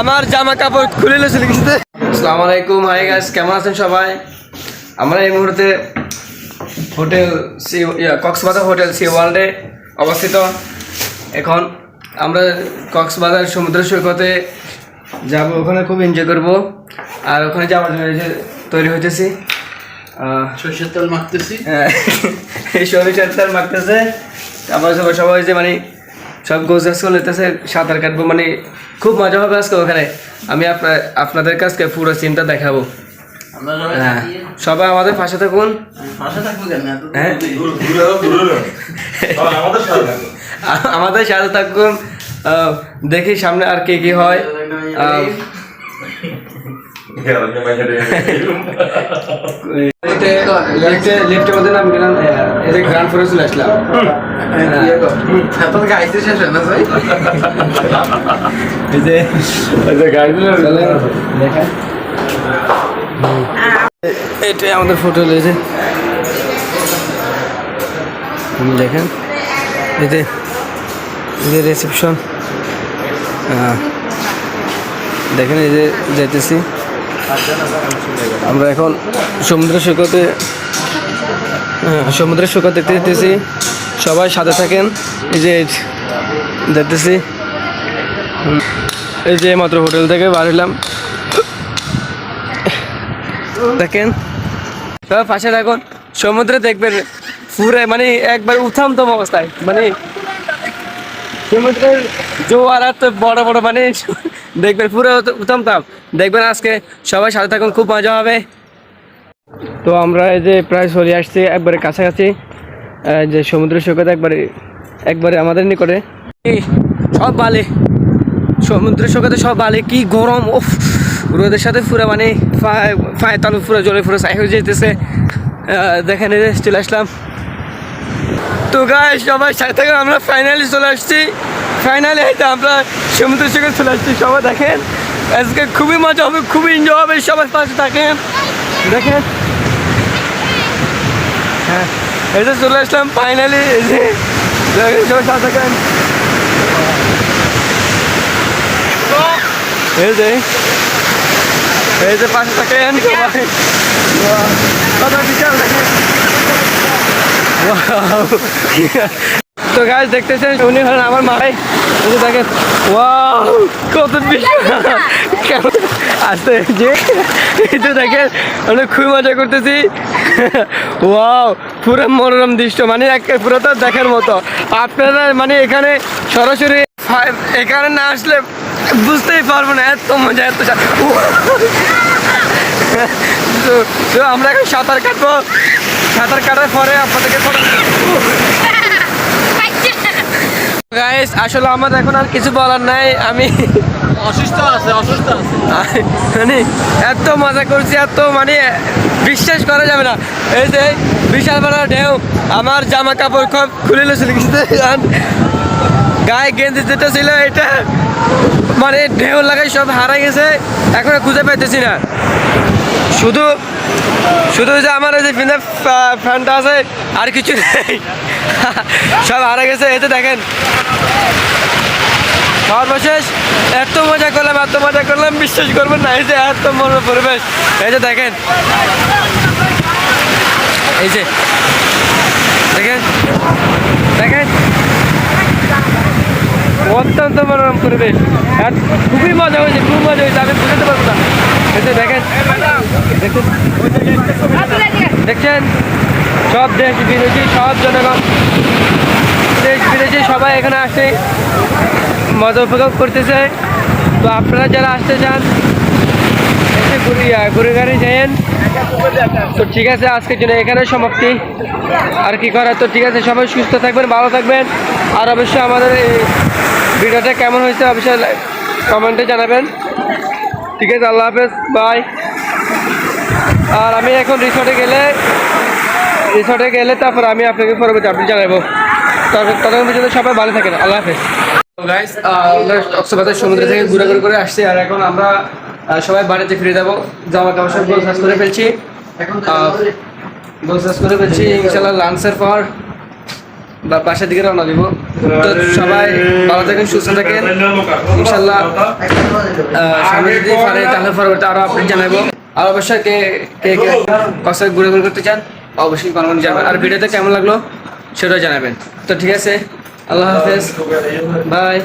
আমার জামা কাপড় খুলে লেছিল কিছুতে আসসালামু আলাইকুম। হাই গাইস কেমন আছেন সবাই? আমরা এই মুহূর্তে hotel sea Cox's Bazar hotel sea ওয়ার্ল্ডে অবস্থিত। এখন আমরা কক্সবাজার সমুদ্র সৈকতে যাব। ওখানে খুব এনজয় করব। আর ওখানে যাওয়ার জন্য যে তৈরি হইতেছি। সর্ষের তেল মাখতেছি। হ্যাঁ, এই সরিষার তেল মাখতেছে। তারপর সবাই সবাই যে মানে সব গাছ করে সাঁতার কাটবো। মানে খুব মজা হবে আজকে ওখানে। আমি আপনার আপনাদের কাছকে পুরো সিনটা দেখাবো। সবাই হ্যাঁ। সবাই আমাদের পাশে থাকুন। হ্যাঁ? আমাদের সাথে থাকুন। দেখি সামনে আর কে কি হয়। লিফটে লিফটে লিফটের গেলাম এই গ্রাউন্ড ফ্লোরে চলে আসলাম। ইয়ে কর। এত গাইতে শেষ হয় না ভাই? এই যে এটাই আমাদের ফটো রয়েছে দেখেন। এই যে রিসেপশন দেখেন এই যে যাইতেছি। আমরা এখন সমুদ্র সৈকতে সমুদ্র সৈকত দেখতে যেতেছি সবাই সাথে থাকেন। এই যে দেখতেছি। এই যে মাত্র হোটেল থেকে বার হলাম দেখেন। সবাই পাশে থাকুন। সমুদ্রে দেখবেন পুরো মানে একবার উথামতম অবস্থায়। মানে সমুদ্রের জোয়ার এত বড় বড় মানে দেখবেন পুরো উথামতাম দেখবেন আজকে সবাই সাথে থাকুন, খুব মজা হবে। তো আমরা এই যে প্রায় চলে আসছি, একবারে কাছাকাছি। যে সমুদ্র সৈকত একবারে একবারে আমাদের নিকটে। সব বালি, সমুদ্র সৈকতে সব বালি, কি গরম ওফ রোদের সাথে পুরো মানে পায়ে তালু পুরো জলে পুরো সাই হয়ে যেতেছে দেখেন চলে আসলাম। তো গাই সবাই সাথে আমরা ফাইনালি চলে আসছি। ফাইনালি এটা আমরা সমুদ্র সৈকত চলে আসছি। সবাই দেখেন আজকে খুবই মজা হবে খুবই এনজয় হবে সবাই পাশে থাকেন। দেখেন। হ্যাঁ যে চলে আসলাম ফাইনালি সবাই সাথে থাকেন। এই যে এই যে পাশে থাকেন সবাই। বিশাল দেখেন! তো গাছ দেখতেছেন, উনি হলেন আমার মাই দেখেন ওয়াও কত আসতে যে যে দেখেন আমরা খুবই মজা করতেছি। ওয়াও পুরো মনোরম দৃশ্য মানে এক পুরো তো দেখার মতো। আপনারা মানে এখানে সরাসরি এখানে না আসলে বুঝতেই পারব না, এত মজা, এত তো আমরা এখন সাঁতার কাটবো। সাঁতার কাটার পরে আপনাদেরকে গাইস আসলে আমার এখন আর কিছু বলার নাই আমি অসুস্থ আছে অসুস্থ আছে। মানে এত মজা করছি এত মানে বিশ্বাস করা যাবে না। এই যে বিশাল বড় ঢেউ আমার জামা কাপড় খুব খুলে লেছিল কিছুতে গায়ে গেঞ্জি যেটা ছিল এটা মানে ঢেউ লাগাই সব হারাই গেছে এখন খুঁজে পাইতেছি না। শুধু শুধু যে আমার এই যে ফিনে ফ্যানটা আছে, আর কিছু নেই। সব হারা গেছে যে দেখেন। সর্বশেষ, এত মজা করলাম, এত মজা করলাম, বিশ্বাস করবেন না, এই যে এত মনোর পরিবেশ। এই যে দেখেন। এই যে, দেখেন দেখেন। অত্যন্ত মনোরম পরিবেশ। আর খুবই মজা হয়েছে, খুব মজা হয়েছে, আমি বুঝতে পারব না। এই যে দেখেন। দেখছেন? সব দেশ বিদেশি সব জনগণ। দেশ বিদেশি সবাই এখানে আসে, মজা উপভোগ করতেছে। তো আপনারা যারা আসতে চান তো ঠিক আছে, আজকের জন্য এখানে সমাপ্তি। আর কি করার? তো ঠিক আছে, সবাই সুস্থ থাকবেন, ভালো থাকবেন। আর অবশ্যই আমাদের এই ভিডিওটা কেমন হয়েছে, অবশ্যই কমেন্টে জানাবেন। ঠিক আছে, আল্লাহ হাফেজ, বাই। আর আমি এখন রিসর্টে গেলে রিসর্টে গেলে তারপর আমি আপনাকে পরবর্তী আপনি জানাব। তত- ততক্ষণ পর্যন্ত সবাই ভালো থাকেন আল্লাহ হাফেজ। গাইস আমরা কক্সবাজার সমুদ্র থেকে ঘুরে ঘুরে করে আসছি আর এখন আমরা সবাই বাড়িতে ফিরে যাব। জামা কাপড় সব গোল করে ফেলছি। এখন গোল করে ফেলছি ইনশাল্লাহ লাঞ্চের পর বা বাসার দিকে রওনা দিব। তো সবাই ভালো থাকেন সুস্থ থাকেন। ইনশাল্লাহ সামনে যদি পারে তাহলে পরবর্তী আরও আপডেট জানাব। আর অবশ্যই কে কে কে কষ্ট ঘুরে ঘুরে করতে চান, অবশ্যই কোনো জানাবেন। আর ভিডিওতে কেমন লাগল সেটাও জানাবেন। তো ঠিক আছে, আল্লাহ হাফেজ। বাই।